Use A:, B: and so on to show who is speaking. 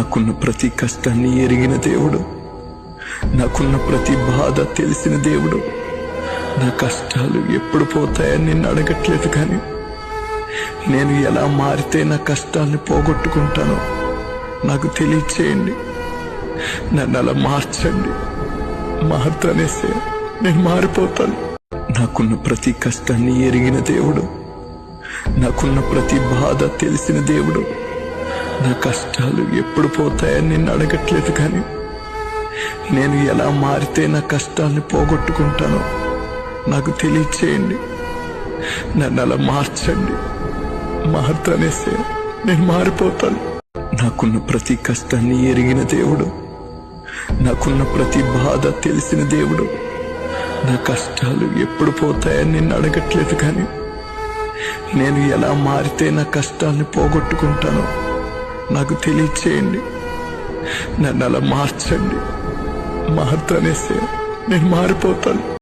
A: నాకున్న ప్రతి కష్టాన్ని ఎరిగిన దేవుడు. నాకున్న ప్రతి బాధ తెలిసిన దేవుడు. నా కష్టాలు ఎప్పుడు పోతాయని నిన్ను అడగట్లేదు కానీ నేను ఎలా మారితే నా కష్టాల్ని పోగొట్టుకుంటానో నాకు తెలియచేయండి. నన్ను అలా మార్చండి. మారుతానేసే నేను మారిపోతాను. నాకున్న ప్రతి కష్టాన్ని ఎరిగిన దేవుడు. నాకున్న ప్రతి బాధ తెలిసిన దేవుడు. నా కష్టాలు ఎప్పుడు పోతాయని నేను అడగట్లేదు కానీ నేను ఎలా మారితే నా కష్టాల్ని పోగొట్టుకుంటానో నాకు తెలియచేయండి. నన్ను అలా మార్చండి. మారుతానేసే నేను మారిపోతాను. నాకున్న ప్రతి కష్టాన్ని ఎరిగిన దేవుడు. నాకున్న ప్రతి బాధ తెలిసిన దేవుడు. నా కష్టాలు ఎప్పుడు పోతాయని నేను అడగట్లేదు కానీ నేను ఎలా మారితే నా కష్టాల్ని పోగొట్టుకుంటానో నాకు తెలియచేయండి. నన్ను అలా మార్చండి. మారుతానేసే నేను మారిపోతాను.